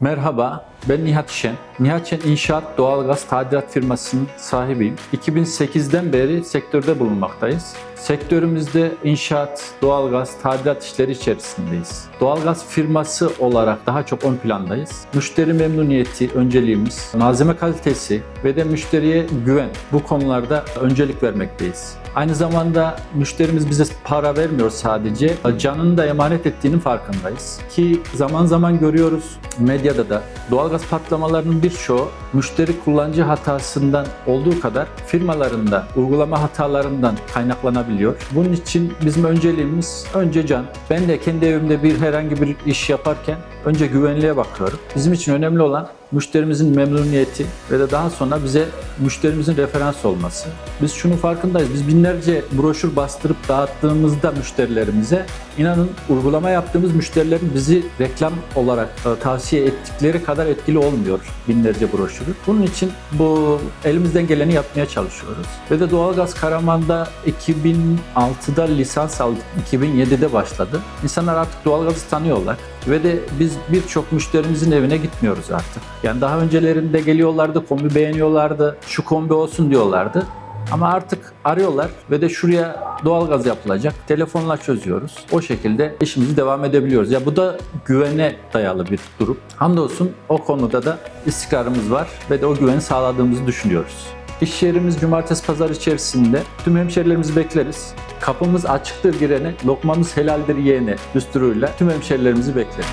Merhaba, ben Nihat Şen. Nihat Şen İnşaat Doğalgaz Tadilat firmasının sahibiyim. 2008'den beri sektörde bulunmaktayız. Sektörümüzde inşaat, doğalgaz, tadilat işleri içerisindeyiz. Doğalgaz firması olarak daha çok ön plandayız. Müşteri memnuniyeti önceliğimiz, malzeme kalitesi ve de müşteriye güven bu konularda öncelik vermekteyiz. Aynı zamanda müşterimiz bize para vermiyor sadece, canını da emanet ettiğinin farkındayız. Ki zaman zaman görüyoruz medyada da doğalgaz patlamalarının birçoğu müşteri kullanıcı hatasından olduğu kadar firmaların da uygulama hatalarından kaynaklanabiliyor. Bunun için bizim önceliğimiz önce can. Ben de kendi evimde bir herhangi bir iş yaparken önce güvenliğe bakıyorum. Bizim için önemli olan müşterimizin memnuniyeti ve de daha sonra bize müşterimizin referans olması. Biz şunun farkındayız. Biz binlerce broşür bastırıp dağıttığımızda müşterilerimize inanın uygulama yaptığımız müşterilerin bizi reklam olarak e, tavsiye ettikleri kadar etkili olmuyor binlerce broşürü. Bunun için bu elimizden geleni yapmaya çalışıyoruz. Ve de Doğalgaz Karaman'da 2006'da lisans aldık. 2007'de başladı. İnsanlar artık doğalgazı tanıyorlar. Ve de biz birçok müşterimizin evine gitmiyoruz artık. Yani daha öncelerinde geliyorlardı, kombi beğeniyorlardı, şu kombi olsun diyorlardı. Ama artık arıyorlar ve de şuraya doğalgaz yapılacak. Telefonla çözüyoruz. O şekilde işimizi devam edebiliyoruz. Ya bu da güvene dayalı bir durum. Hamdolsun o konuda da istikrarımız var ve de o güveni sağladığımızı düşünüyoruz. İş yerimiz cumartesi pazar içerisinde. Tüm hemşerilerimizi bekleriz. Kapımız açıktır girene, lokmamız helaldir yiyene düsturuyla tüm hemşerilerimizi bekleriz.